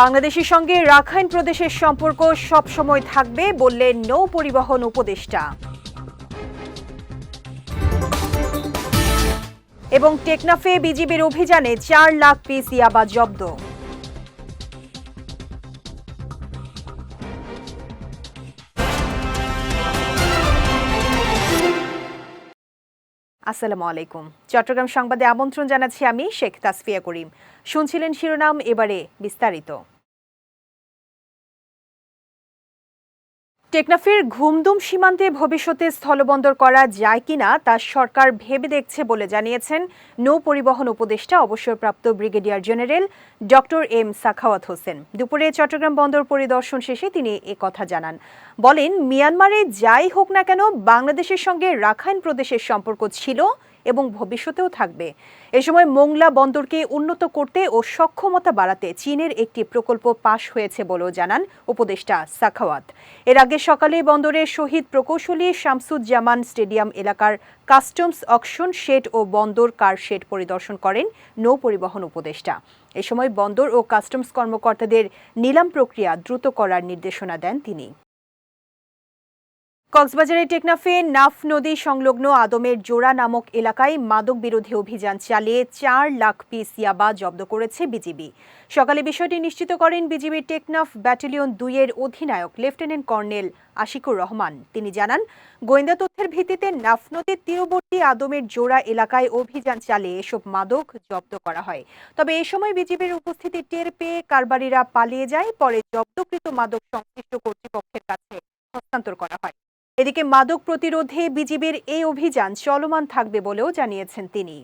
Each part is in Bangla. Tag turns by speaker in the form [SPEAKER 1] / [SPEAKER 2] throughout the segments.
[SPEAKER 1] বাংলাদেশের সঙ্গে রাখাইন প্রদেশের সম্পর্ক সবসময় থাকবে বললেন নৌ পরিবহন উপদেষ্টা এবং টেকনাফে বিজিবির অভিযানে চার লাখ পিস ইয়াবা জব্দ আসসালামু আলাইকুম চট্টগ্রাম সংবাদে আমন্ত্রণ জানাচ্ছি আমি শেখ তাসফিয়া করিম শুনছিলেন শিরোনাম এবারে বিস্তারিত টেকনাফের ঘুমদুম সীমান্তে ভবিষ্যতে স্থলবন্দর করা যায় কিনা তা সরকার ভেবে দেখছে বলে জানিয়েছেন নৌ পরিবহন উপদেষ্টা অবসরপ্রাপ্ত brigadier general doctor M Sakhawat Hossain দুপুরে চট্টগ্রাম বন্দর পরিদর্শন শেষে তিনি এ কথা জানান বলেন মিয়ানমারে যাই হোক না কেন বাংলাদেশের সঙ্গে রাখাইন প্রদেশের সম্পর্ক ছিল এবং ভবিষ্যতেও থাকবে এ সময় মোংলা বন্দরকে উন্নত করতে ও সক্ষমতা বাড়াতে চীনের একটি প্রকল্প পাশ হয়েছে বলেও জানান উপদেষ্টা সাখাওয়াত এর আগে সকালে বন্দরের শহীদ প্রকৌশলী শামসুজ্জামান স্টেডিয়াম এলাকার কাস্টমস অকশন শেড ও বন্দর কার শেড পরিদর্শন করেন নৌ পরিবহন উপদেষ্টা এ সময় বন্দর ও কাস্টমস কর্মকর্তাদের নিলাম প্রক্রিয়া দ্রুত করার নির্দেশনা দেন তিনি কক্সবাজারের টেকনাফে নাফ নদী সংলগ্ন আদমের জোড়া নামক এলাকায় মাদক বিরোধী অভিযান চালিয়ে চার লাখ পিস ইয়াবা জব্দ করেছে বিজিবি সকালে বিষয়টি নিশ্চিত করেন বিজিবির টেকনাফ ব্যাটালিয়ন দুইয়ের অধিনায়ক লেফটেন্যান্ট কর্নেল আশিকুর রহমান তিনি জানান গোয়েন্দা তথ্যের ভিত্তিতে নাফ নদীর তীরবর্তী আদমের জোড়া এলাকায় অভিযান চালিয়ে এসব মাদক জব্দ করা হয় তবে এ সময় বিজিবির উপস্থিতি টের পেয়ে কারবারিরা পালিয়ে যায় পরে জব্দকৃত মাদক সংশ্লিষ্ট কর্তৃপক্ষের কাছে হস্তান্তর করা হয় এদিকে মাদক প্রতিরোধে বিজিবির এই অভিযান চলমান থাকবে বলেও জানিয়েছেন তিনি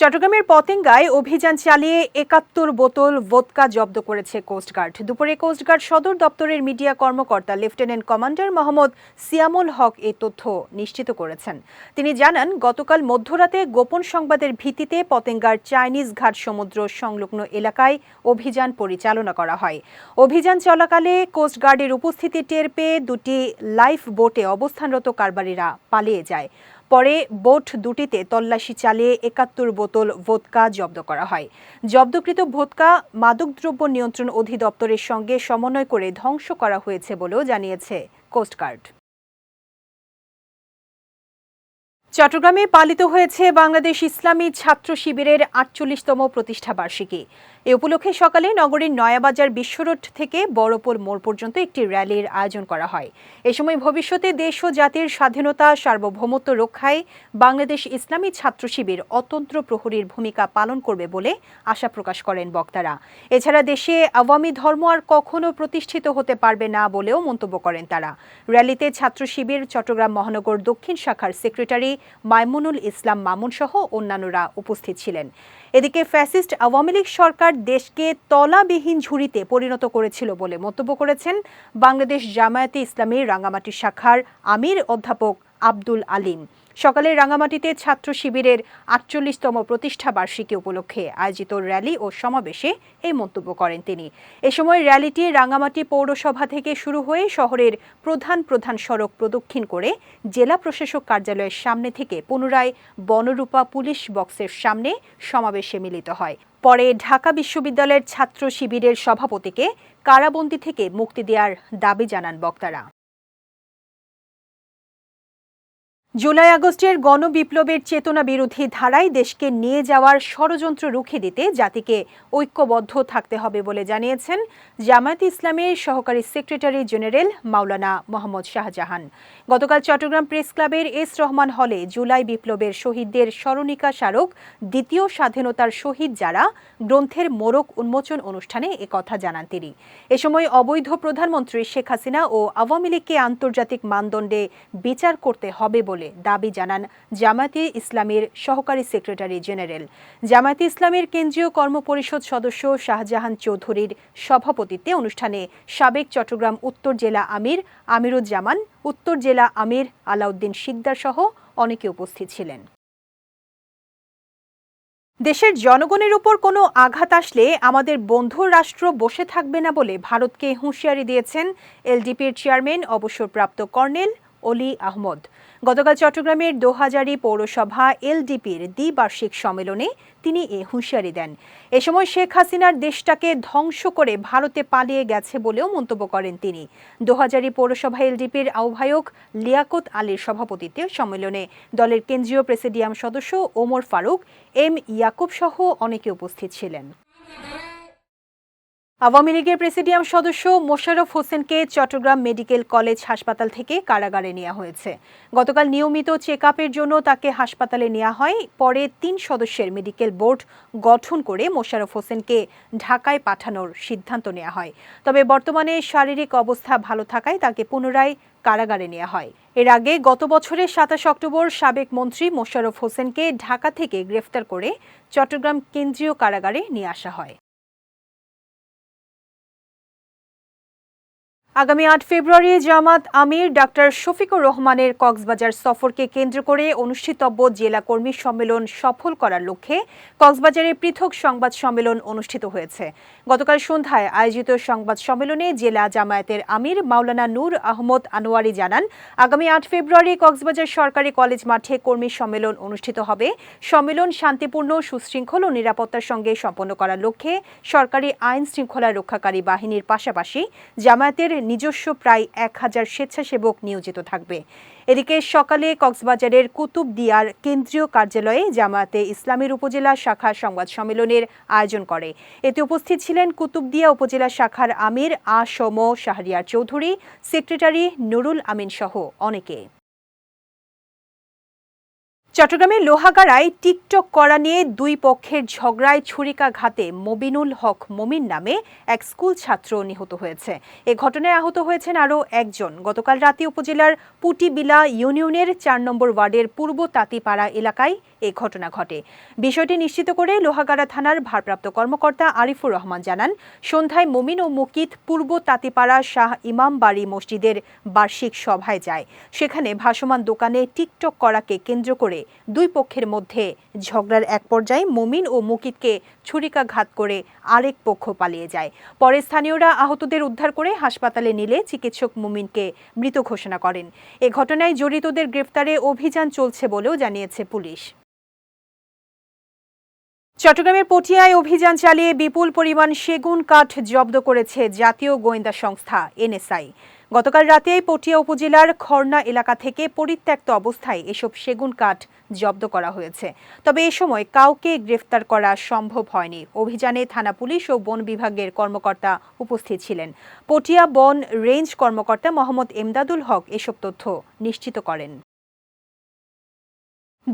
[SPEAKER 1] চট্টগ্রামের পতেঙ্গায় অভিযান চালিয়ে একাত্তর বোতল ভোদকা জব্দ করেছে কোস্টগার্ড দুপুরে কোস্টগার্ড সদর দপ্তরের মিডিয়া কর্মকর্তা লেফটেন্যান্ট কমান্ডার মোহাম্মদ সিয়ামুল হক এ তথ্য নিশ্চিত করেছেন তিনি জানান গতকাল মধ্যরাতে গোপন সংবাদের ভিত্তিতে পতেঙ্গার চাইনিজ ঘাট সমুদ্র সংলগ্ন এলাকায় অভিযান পরিচালনা করা হয় অভিযান চলাকালে কোস্টগার্ডের উপস্থিতি টের পেয়ে দুটি লাইফ বোটে অবস্থানরত কারবারিরা পালিয়ে যায় পরে বোট দুটিতে তল্লাশি চালিয়ে একাত্তর বোতল ভোদকা জব্দ করা হয় জব্দকৃত ভোদকা মাদকদ্রব্য নিয়ন্ত্রণ অধিদপ্তরের সঙ্গে সমন্বয় করে ধ্বংস করা হয়েছে বলেও জানিয়েছে কোস্টগার্ড চট্টগ্রামে পালিত হয়েছে বাংলাদেশ ইসলামী ছাত্র শিবিরের আটচল্লিশতম প্রতিষ্ঠাবার্ষিকী এ উপলক্ষে সকালে নগরীর নয়াবাজার বিশ্বরোড থেকে বড়পুর মোড় পর্যন্ত একটি র্যালির আয়োজন করা হয় এ সময় ভবিষ্যতে দেশ ও জাতির স্বাধীনতা সার্বভৌমত্ব রক্ষায় বাংলাদেশ ইসলামী ছাত্র শিবির অতন্ত্র প্রহরীর ভূমিকা পালন করবে বলে আশা প্রকাশ করেন বক্তারা এছাড়া দেশে আওয়ামী ধর্ম আর কখনো প্রতিষ্ঠিত হতে পারবে না বলেও মন্তব্য করেন তারা র্যালিতে ছাত্র শিবির চট্টগ্রাম মহানগর দক্ষিণ শাখার সেক্রেটারি মাইমুনুল ইসলাম মামুন সহ অন্যান্যরা উপস্থিত ছিলেন এদিকে ফ্যাসিস্ট আওয়ামী লীগ সরকার দেশকে তলাবিহীন ঝুড়িতে পরিণত করেছিল বলে মন্তব্য করেছেন বাংলাদেশ জামায়াতে ইসলামী রাঙ্গামাটি শাখার আমির অধ্যাপক আব্দুল আলীম সকালে রাঙামাটিতে ছাত্র শিবিরের আটচল্লিশতম প্রতিষ্ঠা বার্ষিকী উপলক্ষে আয়োজিত র্যালি ও সমাবেশে এই মন্তব্য করেন তিনি এ সময় র্যালিটি রাঙামাটি পৌরসভা থেকে শুরু হয়ে শহরের প্রধান প্রধান সড়ক প্রদক্ষিণ করে জেলা প্রশাসক কার্যালয়ের সামনে থেকে পুনরায় বনরূপা পুলিশ বক্সের সামনে সমাবেশে মিলিত হয় পরে ঢাকা বিশ্ববিদ্যালয়ের ছাত্র শিবিরের সভাপতিকে কারাবন্দী থেকে মুক্তি দেওয়ার দাবি জানান বক্তারা জুলাই আগস্টের গণবিপ্লবের চেতনা বিরোধী ধারায় দেশকে নিয়ে যাওয়ার ষড়যন্ত্র রুখে দিতে জাতিকে ঐক্যবদ্ধ থাকতে হবে বলে জানিয়েছেন জামায়াত ইসলামের সহকারী সেক্রেটারি জেনারেল মাওলানা মোহাম্মদ শাহজাহান গতকাল চট্টগ্রাম প্রেস ক্লাবের এস রহমান হলে জুলাই বিপ্লবের শহীদদের স্মরণিকা স্মারক দ্বিতীয় স্বাধীনতার শহীদ যারা গ্রন্থের মোড়ক উন্মোচন অনুষ্ঠানে একথা জানান তিনি এ সময় অবৈধ প্রধানমন্ত্রী শেখ হাসিনা ও আওয়ামী লীগকে আন্তর্জাতিক মানদণ্ডে বিচার করতে হবে বলে বলে দাবি জানান জামাতে ইসলামের সহকারী সেক্রেটারি জেনারেল জামাতে ইসলামের কেন্দ্রীয় কর্মপরিষদ সদস্য শাহজাহান চৌধুরীর সভাপতিত্বে অনুষ্ঠানে সাবেক চট্টগ্রাম উত্তর জেলা আমির আমিরুজ্জামান উত্তর জেলা আমির আলাউদ্দিন সিকদার সহ অনেকে উপস্থিত ছিলেন দেশের জনগণের উপর কোনো আঘাত আসলে আমাদের বন্ধু রাষ্ট্র বসে থাকবে না বলে ভারতকে হুঁশিয়ারি দিয়েছেন এলডিপির চেয়ারম্যান অবসরপ্রাপ্ত কর্নেল অলি আহমদ গতকাল চট্টগ্রামের দোহাজারি পৌরসভা এলডিপির দ্বিবার্ষিক সম্মেলনে তিনি এ হুঁশিয়ারি দেন এ সময় শেখ হাসিনার দেশটাকে ধ্বংস করে ভারতে পালিয়ে গেছে বলেও মন্তব্য করেন তিনি দোহাজারি পৌরসভা এলডিপির আহ্বায়ক লিয়াকত আলীর সভাপতিত্বে সম্মেলনে দলের কেন্দ্রীয় প্রেসিডিয়াম সদস্য ওমর ফারুক এম ইয়াকুব সহ অনেকে উপস্থিত ছিলেন আওয়ামী লীগের প্রেসিডিয়াম সদস্য মোশাররফ হোসেনকে চট্টগ্রাম মেডিকেল কলেজ হাসপাতাল থেকে কারাগারে নেওয়া হয়েছে গতকাল নিয়মিত চেক জন্য তাকে হাসপাতালে নেওয়া হয় পরে তিন সদস্যের মেডিকেল বোর্ড গঠন করে মোশাররফ হোসেনকে ঢাকায় পাঠানোর সিদ্ধান্ত নেওয়া হয় তবে বর্তমানে শারীরিক অবস্থা ভালো থাকায় তাকে পুনরায় কারাগারে নেওয়া হয় এর আগে গত বছরের সাতাশ অক্টোবর সাবেক মন্ত্রী মোশাররফ হোসেনকে ঢাকা থেকে গ্রেফতার করে চট্টগ্রাম কেন্দ্রীয় কারাগারে নিয়ে আসা হয় আগামী আট ফেব্রুয়ারি জামাত আমির ডাক্তার শফিকুর রহমানের কক্সবাজার সফরকে কেন্দ্র করে অনুষ্ঠিতব্য জেলা কর্মী সম্মেলন সফল করার লক্ষ্যে কক্সবাজারে পৃথক সংবাদ সম্মেলন অনুষ্ঠিত হয়েছে গতকাল সন্ধ্যায় আয়োজিত সংবাদ সম্মেলনে জেলা জামায়াতের আমির মাওলানা নূর আহমদ আনোয়ারি জানান আগামী আট ফেব্রুয়ারি কক্সবাজার সরকারি কলেজ মাঠে কর্মী সম্মেলন অনুষ্ঠিত হবে সম্মেলন শান্তিপূর্ণ সুশৃঙ্খল ও নিরাপত্তার সঙ্গে সম্পন্ন করার লক্ষ্যে সরকারি আইন শৃঙ্খলা রক্ষাকারী বাহিনীর পাশাপাশি জামায়াতের নিজস্ব প্রায় এক হাজার স্বেচ্ছাসেবক নিয়োজিত থাকবে এদিকে সকালে কক্সবাজারের কুতুবদিয়ার কেন্দ্রীয় কার্যালয়ে জামায়াতে ইসলামের উপজেলা শাখা সংবাদ সম্মেলনের আয়োজন করে এতে উপস্থিত ছিলেন কুতুবদিয়া উপজেলা শাখার আমির আসম শাহরিয়ার চৌধুরী সেক্রেটারি নুরুল আমিন সহ অনেকে চট্টগ্রামের লোহাগাড়ায় টিকটক করা নিয়ে দুই পক্ষের ঝগড়ায় ছুরিকাঘাতে মবিনুল হক মমিন নামে এক স্কুল ছাত্র নিহত হয়েছে এ ঘটনায় আহত হয়েছেন আরও একজন গতকাল রাতে উপজেলার পুটিবিলা ইউনিয়নের চার নম্বর ওয়ার্ডের পূর্ব তাঁতিপাড়া এলাকায় এ ঘটনা ঘটে বিষয়টি নিশ্চিত করে লোহাগাড়া থানার ভারপ্রাপ্ত কর্মকর্তা আরিফুর রহমান জানান সন্ধ্যায় মমিন ও মুকিত পূর্ব তাঁতিপাড়া শাহ ইমাম বাড়ি মসজিদের বার্ষিক সভায় যায় সেখানে ভাসমান দোকানে টিকটক করাকে কেন্দ্র করে দুই পক্ষের মধ্যে ঝগড়ার এক পর্যায়ে মমিন ও মুকিতকে ছুরিকাঘাত করে আরেক পক্ষ পালিয়ে যায় পরে স্থানীয়রা আহতদের উদ্ধার করে হাসপাতালে নিলে চিকিৎসক মুমিনকে মৃত ঘোষণা করেন এ ঘটনায় জড়িতদের গ্রেফতারে অভিযান চলছে বলেও জানিয়েছে পুলিশ চট্টগ্রামের পটিয়ায় অভিযান চালিয়ে বিপুল পরিমাণ সেগুন কাঠ জব্দ করেছে জাতীয় গোয়েন্দা সংস্থা এনএসআই গতকাল রাতে পটিয়া উপজেলার খর্না এলাকা থেকে পরিত্যক্ত অবস্থায় এসব সেগুন কাঠ জব্দ করা হয়েছে তবে এ সময় কাউকে গ্রেফতার করা সম্ভব হয়নি অভিযানে থানা পুলিশ ও বন বিভাগের কর্মকর্তা উপস্থিত ছিলেন পটিয়া বন রেঞ্জ কর্মকর্তা মোহাম্মদ এমদাদুল হক এসব তথ্য নিশ্চিত করেন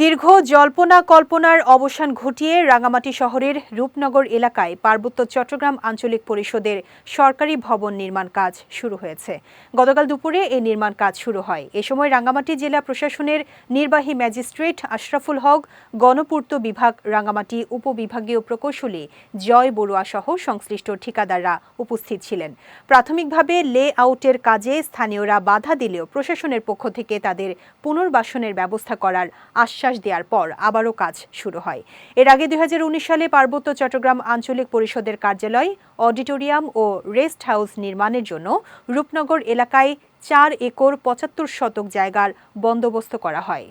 [SPEAKER 1] দীর্ঘ জল্পনা কল্পনার অবসান ঘটিয়ে রাঙামাটি শহরের রূপনগর এলাকায় পার্বত্য চট্টগ্রাম আঞ্চলিক পরিষদের সরকারি ভবন নির্মাণ কাজ শুরু হয়েছে গতকাল দুপুরে এই নির্মাণ কাজ শুরু হয় এ সময় রাঙামাটি জেলা প্রশাসনের নির্বাহী ম্যাজিস্ট্রেট আশরাফুল হক গণপূর্ত বিভাগ রাঙামাটি উপবিভাগীয় প্রকৌশলী জয় বড়ুয়া সহ সংশ্লিষ্ট ঠিকাদাররা উপস্থিত ছিলেন প্রাথমিকভাবে লে আউটের কাজে স্থানীয়রা বাধা দিলেও প্রশাসনের পক্ষ থেকে তাদের পুনর্বাসনের ব্যবস্থা করার আশ্বাস আশ্বাস দেওয়ার পর আবারও কাজ শুরু হয় এর আগে দুই সালে পার্বত্য চট্টগ্রাম আঞ্চলিক পরিষদের কার্যালয় অডিটোরিয়াম ও রেস্ট হাউস নির্মাণের জন্য রূপনগর এলাকায় চার একর পঁচাত্তর শতক জায়গার বন্দোবস্ত করা হয়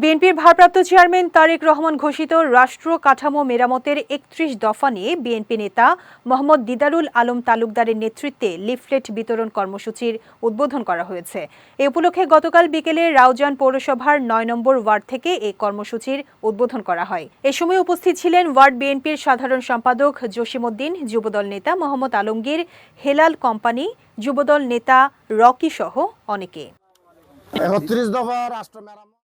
[SPEAKER 1] বিএনপির ভারপ্রাপ্ত চেয়ারম্যান তারেক রহমান ঘোষিত রাষ্ট্র কাঠামো মেরামতের একত্রিশ দফা নিয়ে বিএনপি নেতা মোহাম্মদ দিদারুল আলম তালুকদারের নেতৃত্বে লিফলেট বিতরণ কর্মসূচির উদ্বোধন করা হয়েছে এ উপলক্ষে গতকাল বিকেলে রাউজান পৌরসভার নয় নম্বর ওয়ার্ড থেকে এই কর্মসূচির উদ্বোধন করা হয় এ সময় উপস্থিত ছিলেন ওয়ার্ড বিএনপির সাধারণ সম্পাদক জসিমুদ্দিন যুবদল নেতা মোহাম্মদ আলমগীর হেলাল কোম্পানি যুবদল নেতা রকি সহ অনেকে একত্রিশ দফা রাষ্ট্র মেরামত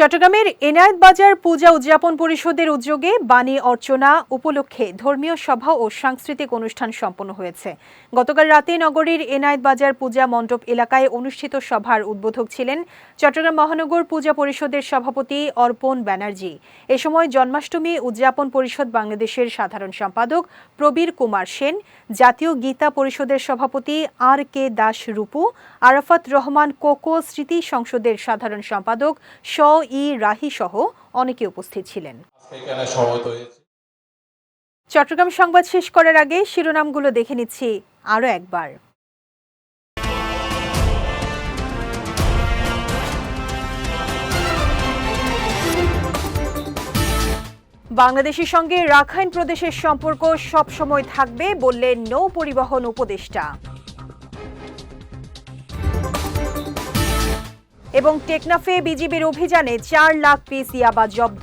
[SPEAKER 1] চট্টগ্রামের এনায়ত বাজার পূজা উদযাপন পরিষদের উদ্যোগে বাণী অর্চনা উপলক্ষে ধর্মীয় সভা ও সাংস্কৃতিক অনুষ্ঠান সম্পন্ন হয়েছে গতকাল রাতে নগরীর এনায়ত বাজার পূজা মণ্ডপ এলাকায় অনুষ্ঠিত সভার উদ্বোধক ছিলেন চট্টগ্রাম মহানগর পূজা পরিষদের সভাপতি অর্পণ ব্যানার্জি এ সময় জন্মাষ্টমী উদযাপন পরিষদ বাংলাদেশের সাধারণ সম্পাদক প্রবীর কুমার সেন জাতীয় গীতা পরিষদের সভাপতি আর কে দাস রূপু আরাফাত রহমান কোকো স্মৃতি সংসদের সাধারণ সম্পাদক স ই রাহি সহ অনেকে উপস্থিত ছিলেন চট্টগ্রাম সংবাদ শেষ করার আগে শিরোনামগুলো দেখে নিচ্ছি আরও একবার বাংলাদেশের সঙ্গে রাখাইন প্রদেশের সম্পর্ক সবসময় থাকবে বললেন নৌ পরিবহন উপদেষ্টা এবং টেকনাফে বিজিবির অভিযানে চার লাখ পিস ইয়াবা জব্দ